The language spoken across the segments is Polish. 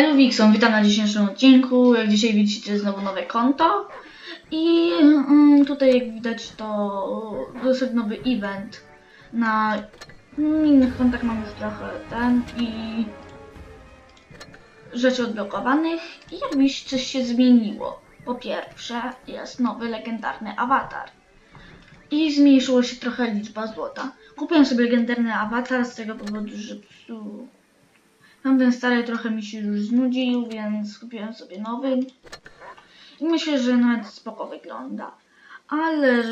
Hello Wixon, witam na dzisiejszym odcinku. Jak dzisiaj widzicie znowu nowe konto. I mm, tutaj jak widać to dosyć nowy event. Na innych kontach mam już trochę ten i rzeczy odblokowanych. I jakbyś coś się zmieniło. Po pierwsze jest nowy legendarny awatar. I zmniejszyło się trochę liczba złota. Kupiłem sobie legendarny awatar z tego powodu, że psu Tamten stary trochę mi się już znudził, więc kupiłem sobie nowy. I myślę, że nawet spoko wygląda. Ale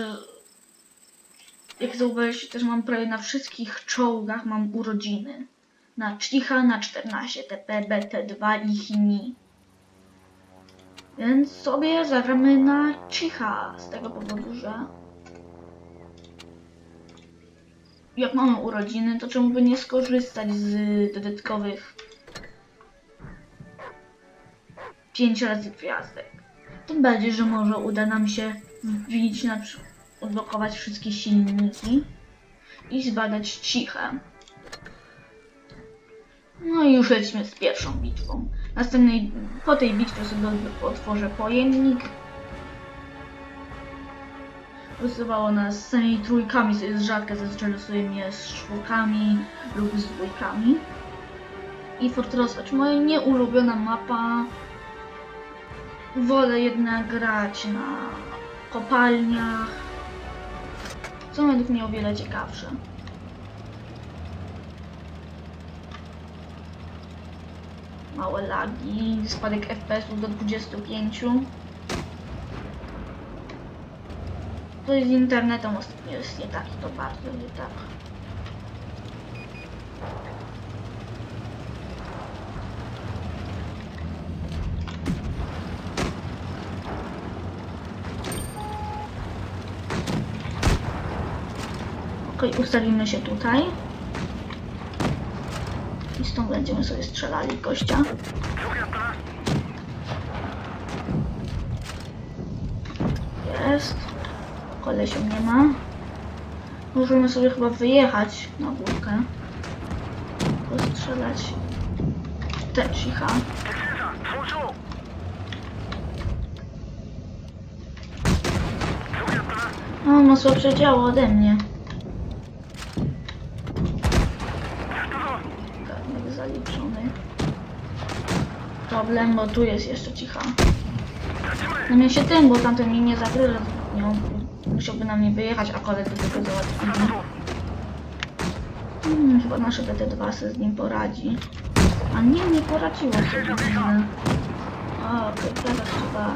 jak zauważyliście, też mam prawie na wszystkich czołgach mam urodziny. Na Chicha, na 14, TP, BT2 i Chini. Więc sobie zagramy na Chicha z tego powodu, że jak mamy urodziny, to czemu by nie skorzystać z dodatkowych 5 razy gwiazdek. Tym bardziej, że może uda nam się wbić na przykład odblokować wszystkie silniki i zbadać ciche. No i już lecimy z pierwszą bitwą. Następnej, po tej bitwie sobie otworzę pojemnik. Losowało nas z samymi trójkami, co jest rzadkie, zazwyczaj losuje mnie z czwórkami lub z dwójkami. I Fortress moja nieulubiona mapa. Wolę jednak grać na kopalniach. Są według mnie o wiele ciekawsze. Małe lagi, spadek FPS-ów do 25. To z internetem ostatnio jest nie taki, to bardzo nie tak. Okej, ustawimy się tutaj. I stąd będziemy sobie strzelali gościa. Jest. Kolesiu nie ma. Możemy sobie chyba wyjechać na górkę. Postrzelać. Te cicha. O, ma słabsze działo ode mnie. Problem, bo tu jest jeszcze cicha. No mnie się tym, bo tamten mi nie zakrył nią. Musiałby na mnie wyjechać, a koledzy tylko załatwili. Hmm, chyba nasze BT2 sobie z nim poradzi. A nie, nie poradziło sobie. okej, teraz trzeba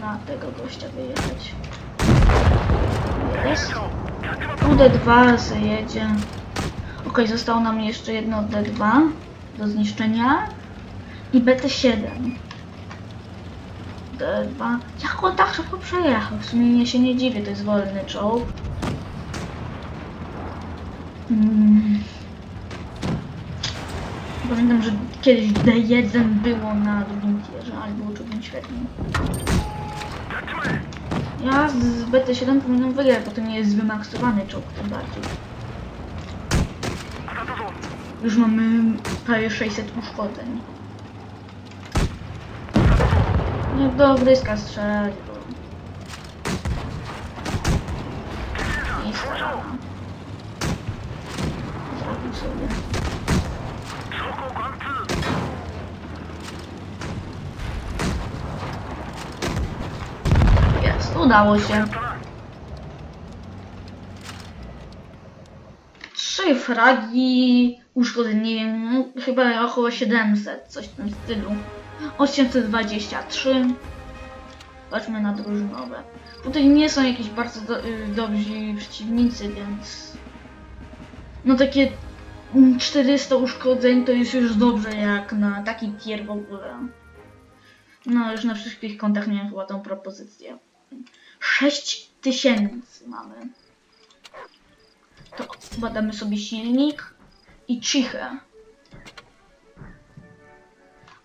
na tego gościa wyjechać. Jest. UD2 zajedzie. Ok, zostało nam jeszcze jedno D2 do zniszczenia i BT7. D2. Jak on tak szybko przejechał? W sumie mnie się nie dziwię, to jest wolny czołg. Hmm. Pamiętam, że kiedyś D1 było na drugim tierze, ale było czołgiem świetnym. Ja z BT7 powinienem wygrać, bo to nie jest wymaksowany czołg tym bardziej. Już mamy prawie 600 uszkodzeń. Nie do gryzka strzelać, bo... I starana. Zabił sobie. Jest, udało się. Trzy fragi, uszkodzeń, nie wiem, no, chyba około 700, coś w tym stylu. 823. Patrzmy na drużynowe. Tutaj nie są jakieś bardzo do, y, dobrzy przeciwnicy, więc... No takie mm, 400 uszkodzeń to jest już dobrze jak na taki tier w ogóle. No już na wszystkich kontach miałem chyba tą propozycję. 6000 mamy. To badamy sobie silnik i ciche.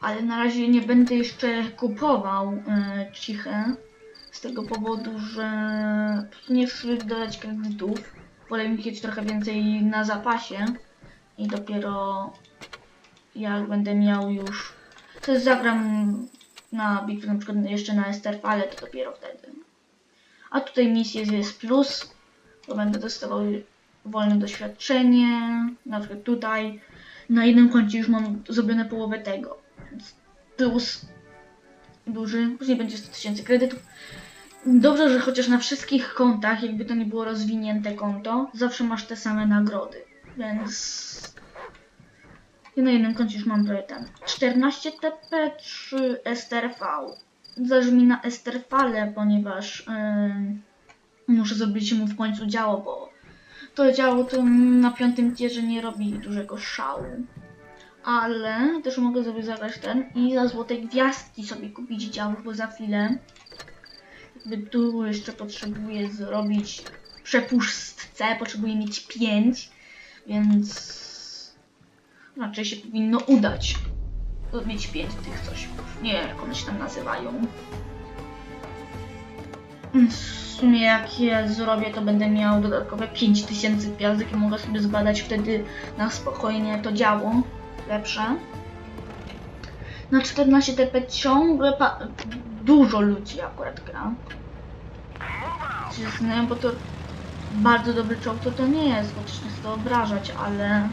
Ale na razie nie będę jeszcze kupował e, ciche. Z tego powodu, że nie chcę dodać kredytów. Wolę mieć trochę więcej na zapasie. I dopiero jak będę miał już... To zagram na bitwę na przykład jeszcze na Esterfale, to dopiero wtedy. A tutaj misje jest plus, to będę dostawał wolne doświadczenie, na przykład tutaj na jednym koncie już mam zrobione połowę tego, plus duży, później będzie 100 tysięcy kredytów. Dobrze, że chociaż na wszystkich kontach, jakby to nie było rozwinięte konto, zawsze masz te same nagrody, więc ja na jednym koncie już mam prawie ten 14 TP czy STRV. Zależy mi na STRV, ponieważ yy, muszę zrobić mu w końcu działo, bo to działo to na piątym tierze nie robi dużego szału. Ale też mogę sobie zagrać ten i za złote gwiazdki sobie kupić działo, bo za chwilę jakby tu jeszcze potrzebuję zrobić przepustce, potrzebuję mieć 5, więc raczej się powinno udać mieć 5 tych coś. Nie wiem jak one się tam nazywają. W sumie jak je zrobię, to będę miał dodatkowe 5000 gwiazdek i mogę sobie zbadać wtedy na spokojnie to działo lepsze. Na 14 TP ciągle dużo ludzi akurat gra. Zastanawiam, bo to bardzo dobry czołg to to nie jest, bo też nie chcę obrażać, ale...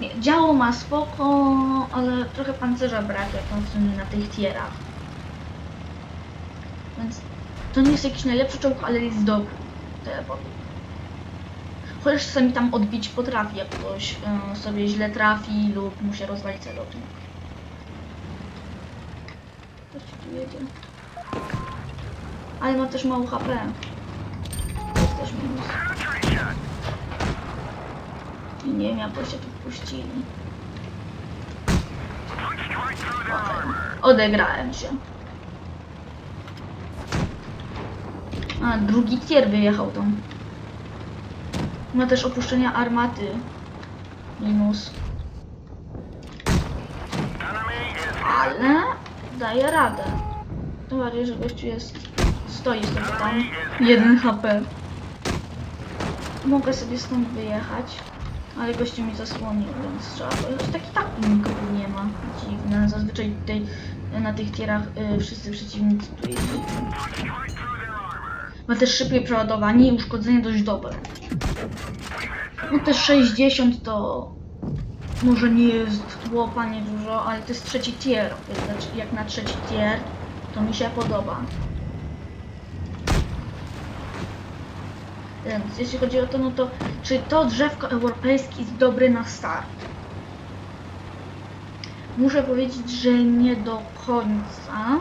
Nie, działo ma spoko, ale trochę pancerza brak jak on na tych tierach. Więc to nie jest jakiś najlepszy czołg, ale jest dobry. To ja powiem. Chociaż czasami tam odbić potrafi, jak ktoś e, sobie źle trafi lub mu się rozwali celownik. Ktoś tu jedzie. Ale ma też mało HP. To jest też minus. I nie wiem, jak się tu wpuścili. Okej. Odegrałem się. A, drugi tier wyjechał tam. Ma też opuszczenia armaty. Minus. Ale daje radę. Tym bardziej, że gościu jest... Stoi sobie tam. 1 HP. Mogę sobie stąd wyjechać. Ale gościu mi zasłonił, więc trzeba pojechać. Tak nikogo nie ma. Dziwne. Zazwyczaj tutaj na tych tierach y, wszyscy przeciwnicy tu jeździli. Ma też szybkie przeładowanie i uszkodzenie dość dobre. No też 60 to może nie jest łopanie dużo, ale to jest trzeci tier. Znaczy, jak na trzeci tier, to mi się podoba. Więc jeśli chodzi o to, no to czy to drzewko europejskie jest dobre na start? Muszę powiedzieć, że nie do końca.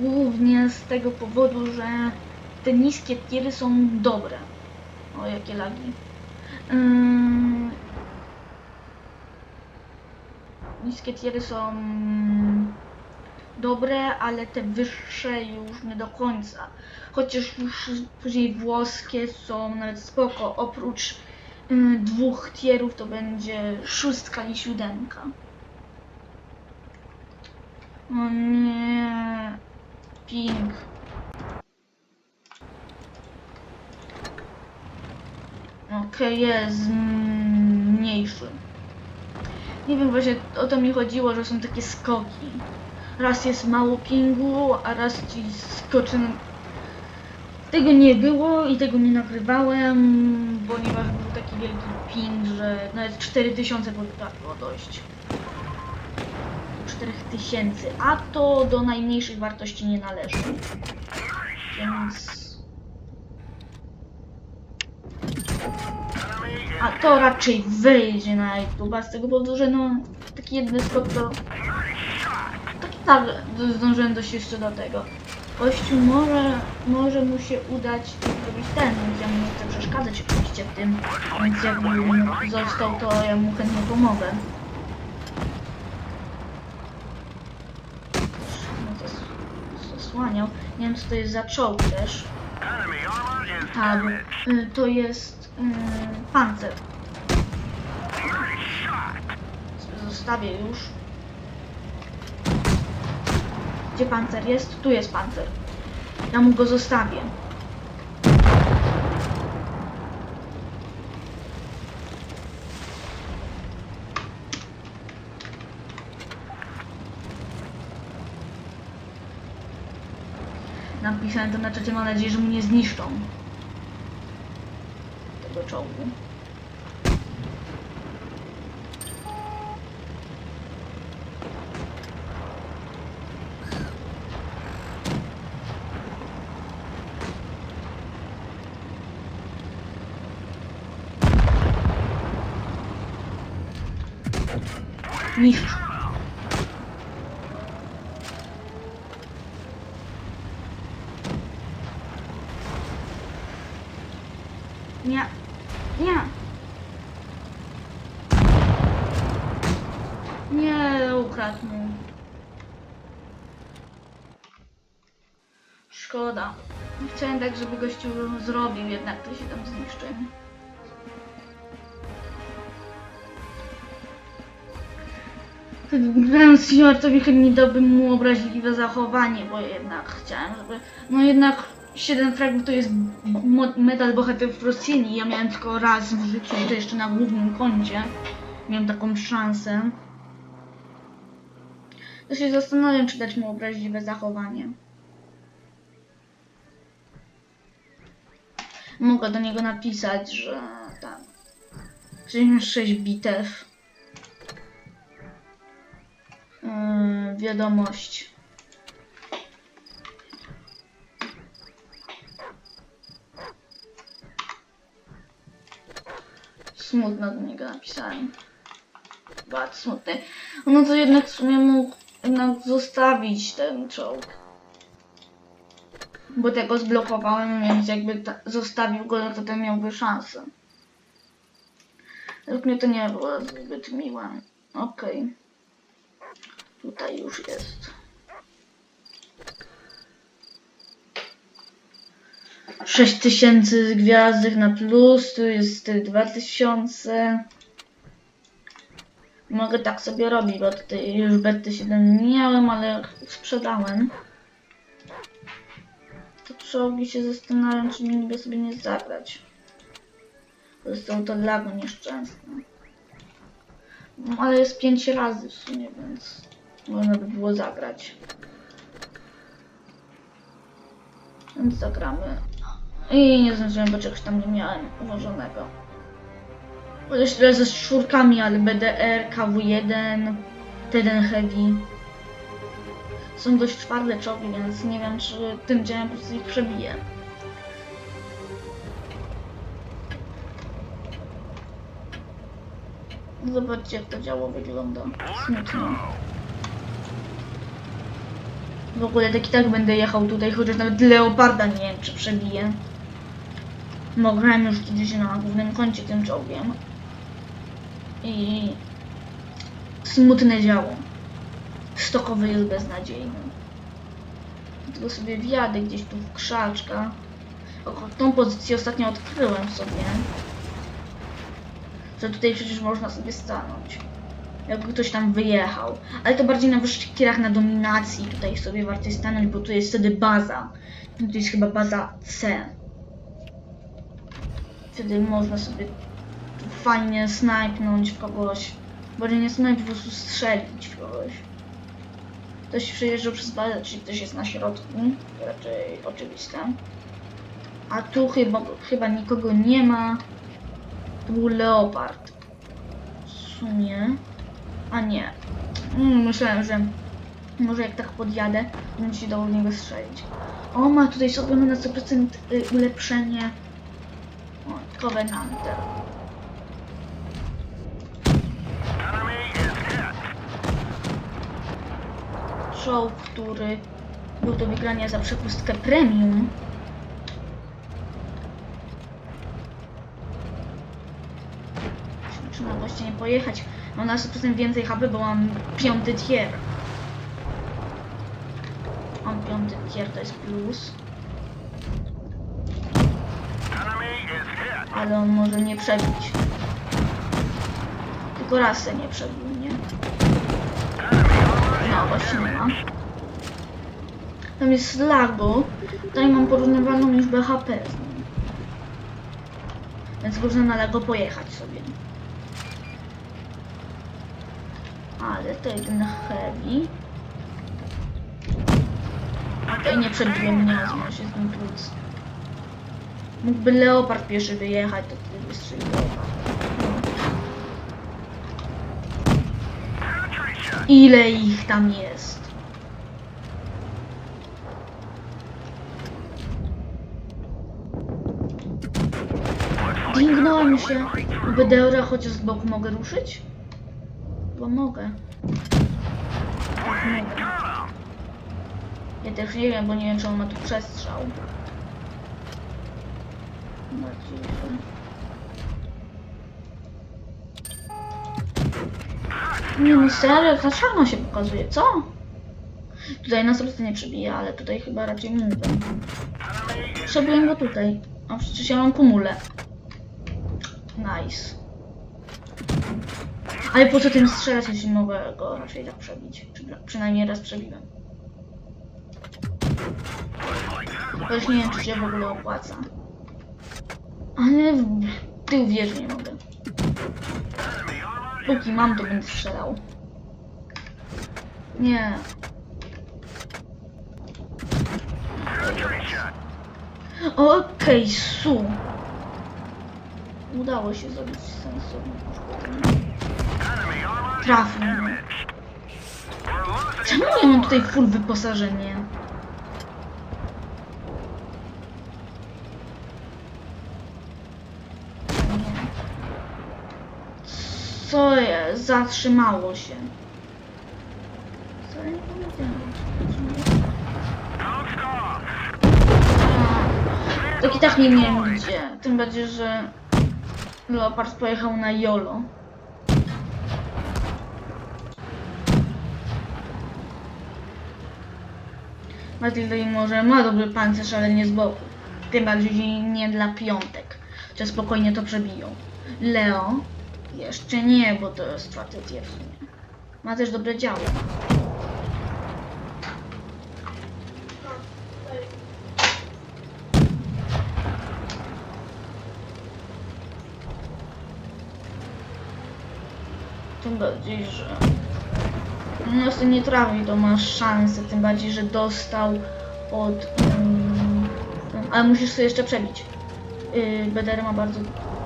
Głównie z tego powodu, że te niskie tiery są dobre. O, jakie lagi. Ym... Niskie tiery są dobre, ale te wyższe już nie do końca. Chociaż już później włoskie są nawet spoko. Oprócz y, dwóch tierów to będzie szóstka i siódemka. O nie. Ping. Okej, jest mniejszy. Nie wiem właśnie o to mi chodziło, że są takie skoki. Raz jest mało pingu, a raz ci skoczy. Tego nie było i tego nie nagrywałem, ponieważ był taki wielki ping, że nawet 4000 potrafiło dojść. 4000, a to do najmniejszych wartości nie należy. Więc A to raczej wyjdzie na YouTube, z tego powodu, że no taki jedny skok to... Tak i tak zdążyłem dojść jeszcze do tego. Kościół może, może mu się udać zrobić ten, więc ja mu nie chcę przeszkadzać oczywiście w tym, więc jakbym został, to ja mu chętnie pomogę. No to zasłaniał. Nie wiem co to jest za czołg też. Tak, y, to jest mm, pancer. Zostawię już. Gdzie pancer jest? Tu jest pancer. Ja mu go zostawię. Napisałem to na czacie, mam nadzieję, że mnie zniszczą tego czołgu. Niszcz. Nie. Nie. Nie, ukradł mu. Szkoda. Chciałem tak, żeby gościu zrobił jednak to się tam zniszczy. Grając Stewartowi chętnie dałbym mu obraźliwe zachowanie, bo jednak chciałem, żeby... No jednak 7 fragów to jest medal bohaterów Rosjani. Ja miałem tylko raz w życiu to jeszcze na głównym koncie. Miałem taką szansę. To się zastanawiam, czy dać mu obraźliwe zachowanie. Mogę do niego napisać, że tam... 66 bitew. Yy, wiadomość. Smutno do niego napisałem. Bardzo smutny. No to jednak w sumie mógł jednak zostawić ten czołg. Bo tego zblokowałem, więc jakby ta, zostawił go, no to ten miałby szansę. Według mnie to nie było zbyt miłe. Okej. Tutaj już jest. Sześć tysięcy gwiazdek na plus, tu jest dwa tysiące. Mogę tak sobie robić, bo tutaj już bety 7 nie miałem, ale sprzedałem. To czołgi się zastanawiam, czy mogę sobie nie zagrać. Zostało to lago nieszczęsne. No, ale jest 5 razy w sumie, więc można by było zagrać. Więc zagramy. I nie zdążyłem, bo czegoś tam nie miałem ułożonego. Chociaż tyle ze czwórkami, ale BDR, KW1, T1 Heavy. Są dość twarde czołgi, więc nie wiem, czy tym działem po prostu ich przebiję. Zobaczcie, jak to działo wygląda. Smutno. W ogóle tak i tak będę jechał tutaj, chociaż nawet Leoparda nie wiem, czy przebiję. Bo grałem już kiedyś na głównym koncie tym czołgiem. I... Smutne działo. Stokowy jest beznadziejny. Tylko sobie wjadę gdzieś tu w krzaczka. O, tą pozycję ostatnio odkryłem sobie. Że tutaj przecież można sobie stanąć. Jakby ktoś tam wyjechał. Ale to bardziej na wyższych tirach na dominacji. Tutaj sobie warto stanąć, bo tu jest wtedy baza. Tu jest chyba baza C. Wtedy można sobie fajnie snajpnąć w kogoś. Bardziej nie snajp, po prostu strzelić w kogoś. Ktoś przejeżdżał przez bazę, czyli ktoś jest na środku. Raczej oczywiste. A tu chyba, chyba nikogo nie ma. To był leopard. W sumie. A nie. Mm, myślałem, że może jak tak podjadę, to się dało niego strzelić. O, ma tutaj sobie na 100% y, ulepszenie. O, Covenanter. Czołg, który był do wygrania za przepustkę premium. Czy na goście nie pojechać? Mam na 100% więcej HP, bo mam piąty tier. Mam piąty tier, to jest plus. Ale on może nie przebić. Tylko raz nie przebił. No, właśnie nie ma. Tam jest lago. Tutaj mam porównywalną liczbę HP z nim. Więc można na Lego pojechać sobie. Ale to jeden heavy. Tutaj nie przebiłem mnie, a się z nim plus. Mógłby leopard pieszy wyjechać, to wtedy wystrzelił leopard. Ile ich tam jest? Dingnąłem się. Bedeura chociaż z boku mogę ruszyć? Bo mogę. Mogę. Ja też nie wiem, bo nie wiem, czy on ma tu przestrzał. Bardziej, że... Nie no serio, ta czarno się pokazuje, co? Tutaj nas nie przebija, ale tutaj chyba raczej mógłbym. Przebiłem go tutaj. A przecież ja mam kumulę. Nice. Ale po co tym strzelać, jeśli mogę go raczej tak przebić? Przy, przynajmniej raz przebiłem. Chociaż nie wiem, czy się w ogóle opłaca. Ale w tył wieży nie mogę. Póki mam, to będę strzelał. Nie. Okej, su. Udało się zrobić uszkodzenie. Trafił. Czemu nie mam tutaj full wyposażenie? Nie. Co jest? Zatrzymało się. Co ja nie powiedziałam? Tak i tak nie wiem gdzie. Tym bardziej, że Leopard pojechał na Jolo. Matilda i może ma dobry pancerz, ale nie z boku. Tym bardziej nie dla piątek. Czy spokojnie to przebiją. Leo? Jeszcze nie, bo to jest tier w sumie. Ma też dobre działo. Tym bardziej, że no jeśli nie trafi, to masz szansę, tym bardziej, że dostał od... Ten- ale musisz sobie jeszcze przebić. Yy, BDR ma bardzo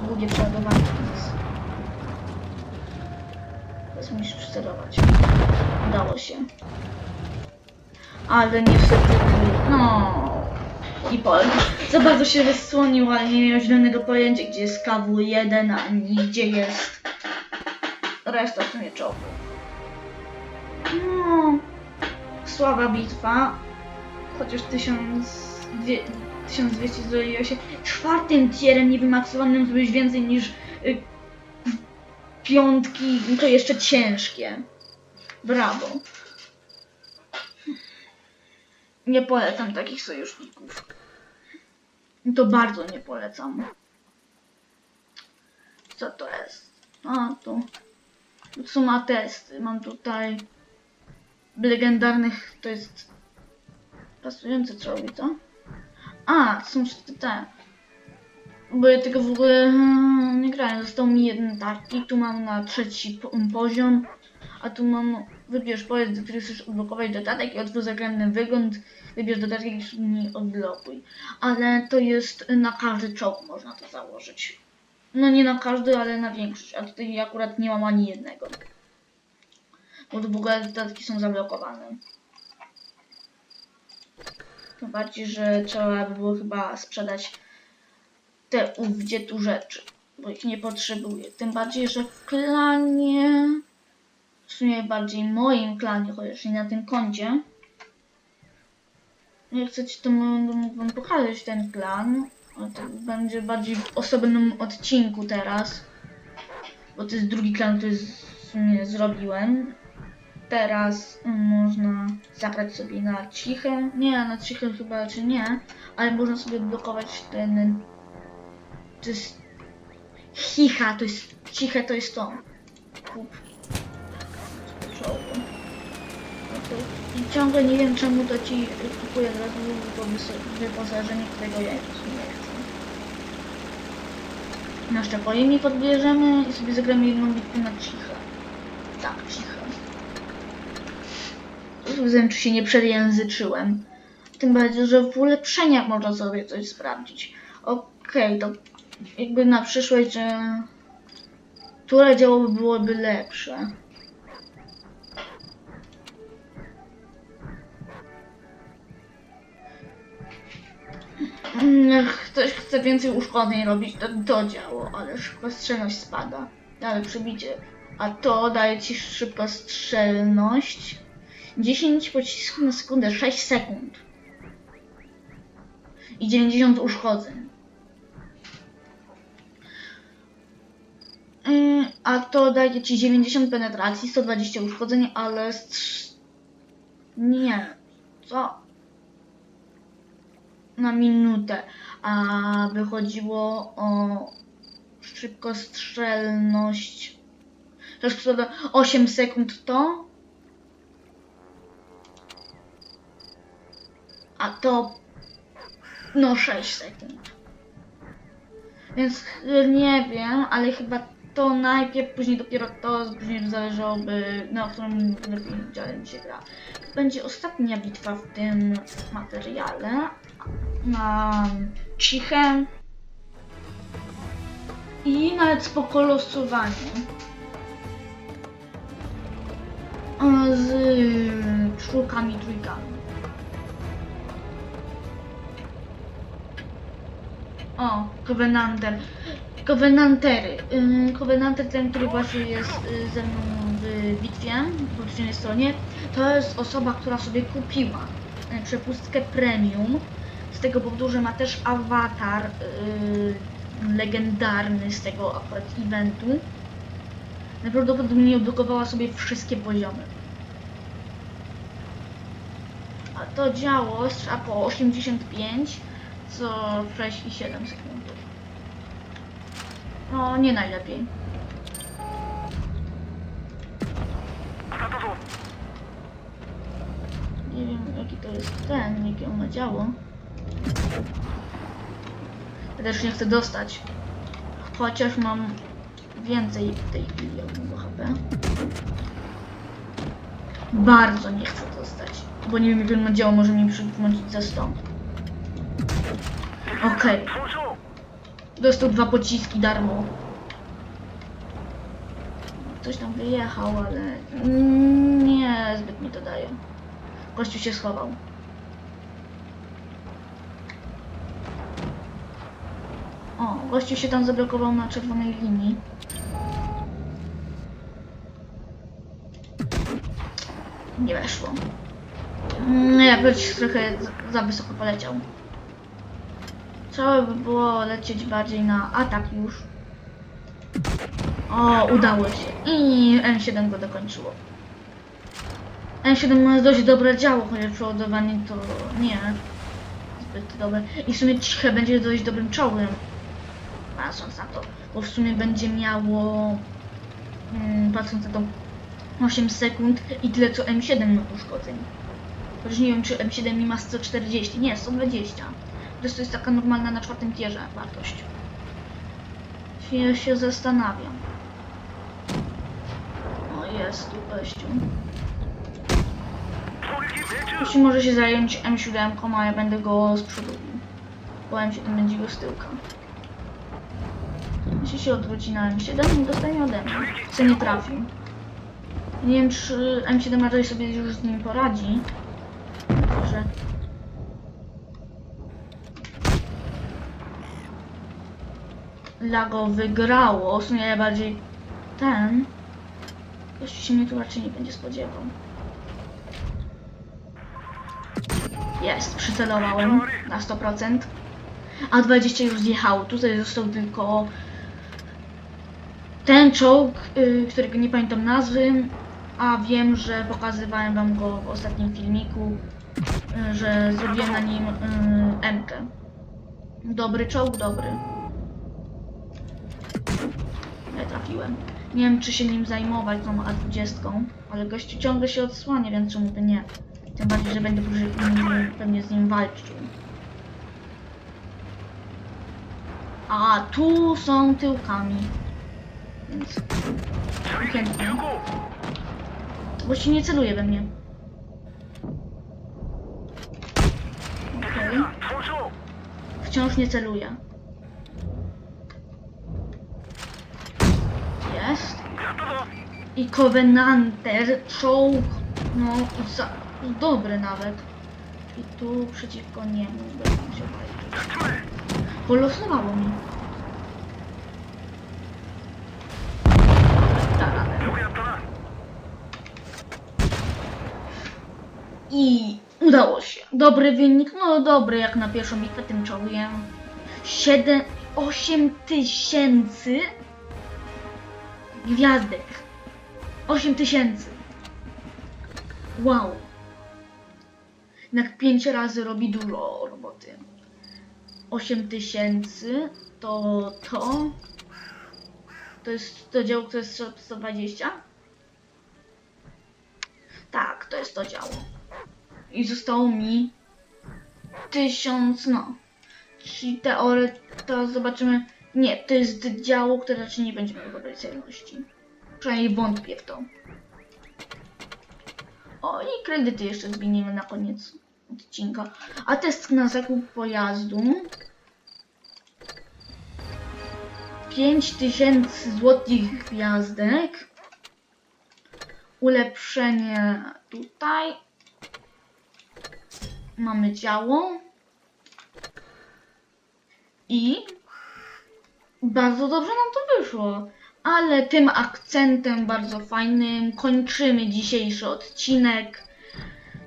długie przeładowanie, więc... Teraz musisz przycelować. Udało się. Ale niestety... No... I Pol. Za bardzo się wysłonił, ale nie miał zielonego pojęcia, gdzie jest KW1, ani gdzie jest reszta w sumie czołgu. No, słaba bitwa. Chociaż 1200 1200 zrobiło się czwartym tierem niewymaksowanym zrobiłeś więcej niż y, piątki, to jeszcze ciężkie. Brawo. Nie polecam takich sojuszników. To bardzo nie polecam. Co to jest? A, tu. Suma testy. Mam tutaj legendarnych, to jest pasujące czołgi, co? A, są te. Bo ja tego w ogóle nie grałem. Został mi jeden taki. Tu mam na trzeci po- poziom. A tu mam, wybierz pojazd, którego chcesz odblokować dodatek i otwórz zagrany wygląd. Wybierz dodatek i odblokuj. Ale to jest na każdy czołg można to założyć. No nie na każdy, ale na większość. A tutaj akurat nie mam ani jednego. Bo w ogóle dodatki są zablokowane. Tym bardziej, że trzeba by było chyba sprzedać te ówdzie tu rzeczy, bo ich nie potrzebuję. Tym bardziej, że w klanie, w sumie bardziej moim klanie, chociaż nie na tym koncie, jak chcecie, to mógłbym pokazać ten klan, ale to będzie bardziej w osobnym odcinku teraz, bo to jest drugi klan, który w sumie zrobiłem. Teraz można zagrać sobie na ciche. Nie, na ciche chyba czy nie, ale można sobie blokować ten. To jest. Chicha, to jest. Ciche to jest to. Kup. No I ciągle nie wiem czemu to ci kupuje od razu wyposażenie, którego ja nie chcę. Nasze pojemnik podbierzemy i sobie zagramy jedną bitwę na ciche. Tak, ciche. Wiem, czy się nie przejęzyczyłem. Tym bardziej, że w ulepszeniach można sobie coś sprawdzić. Okej, to jakby na przyszłość, że które działo byłoby lepsze. Mm, ktoś chce więcej uszkodzeń robić, to to działo, ale szybkostrzelność spada. Ale przebicie. A to daje ci szybkostrzelność 10 pocisków na sekundę, 6 sekund. I 90 uszkodzeń. Yy, A to daje ci 90 penetracji, 120 uszkodzeń, ale. Nie. Co? Na minutę. A wychodziło o szybkostrzelność. To jest 8 sekund to. A to no 6 sekund. Więc nie wiem, ale chyba to najpierw, później dopiero to, później zależałoby na którym dziale mi się gra. Będzie ostatnia bitwa w tym materiale. Na ciche i nawet spoko losowanie. E, Z czwórkami, trójkami. O, Covenanter. Covenantery. Covenanter, ten, który właśnie jest yy, ze mną w bitwie po przeciwnej stronie, to jest osoba, która sobie kupiła yy, przepustkę premium. Z tego powodu, że ma też awatar yy, legendarny z tego akurat eventu. Najprawdopodobniej odblokowała sobie wszystkie poziomy. A to działo strzela po 85 co 6 i 7 sekund. No, nie najlepiej. Nie wiem jaki to jest ten, jakie on ma działo. Ja też nie chcę dostać. Chociaż mam więcej tej ogólnego HP. Bardzo nie chcę dostać. Bo nie wiem jak on ma działo, może mi przypomnieć za 100. Okej. Dostał dwa pociski darmo. Ktoś tam wyjechał, ale mm, nie zbyt mi to daje. Gościu się schował. O, gościu się tam zablokował na czerwonej linii. Nie weszło. Mm, Nie, być trochę za wysoko poleciał. Trzeba by było lecieć bardziej na atak już. O, udało się. I M7 go dokończyło. M7 ma dość dobre działo, chociaż przeładowanie to nie. Zbyt dobre. I w sumie ciche będzie dość dobrym czołem. Patrząc na to. Bo w sumie będzie miało... Mm, patrząc na to 8 sekund i tyle co M7 ma uszkodzeń. Chociaż nie wiem czy M7 mi ma 140. Nie, 120. Jest, to jest taka normalna na czwartym tierze wartość. Ja się zastanawiam. O, jest tu gościu. Jeśli może się zająć M7, a ja będę go z przodu. Bo M7 będzie go z tyłka. Jeśli się odwróci na M7, dostanie ode mnie. Co nie trafił. Nie wiem, czy M7 raczej sobie już z nim poradzi. Że Lago wygrało. W sumie bardziej ten. Gościu się mnie tu raczej nie będzie spodziewał. Jest, przycelowałem na 100%. A 20 już zjechało. Tutaj został tylko ten czołg, y, którego nie pamiętam nazwy, a wiem, że pokazywałem wam go w ostatnim filmiku, y, że zrobiłem na nim y, M-kę. Dobry czołg, dobry. Nie trafiłem. Nie wiem, czy się nim zajmować tą A20, ale gościu ciągle się odsłania, więc czemu by nie? Tym bardziej, że będę pewnie z nim walczył. A tu są tyłkami. Więc chętnie. Bo się nie celuje we mnie. Wciąż nie celuje. Jest. I Covenanter, czołg, no, za, dobry nawet. I tu przeciwko niemu będę się walczyć. Polosowało mi. I udało się. Dobry wynik, no dobry jak na pierwszą bitwę tym czołgiem. 7, 8 tysięcy gwiazdek. 8 tysięcy. Wow. Jednak 5 razy robi dużo roboty. 8 tysięcy to to. To jest to działo, które jest 120? Tak, to jest to działo. I zostało mi 1000, no. Czyli teory, to zobaczymy. Nie, to jest działo, które raczej nie będzie miało dobrej celności. Przynajmniej wątpię w to. O, i kredyty jeszcze zmienimy na koniec odcinka. A test na zakup pojazdu. 5000 złotych gwiazdek. Ulepszenie tutaj. Mamy działo. I bardzo dobrze nam to wyszło. Ale tym akcentem bardzo fajnym kończymy dzisiejszy odcinek.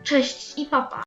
Cześć i papa.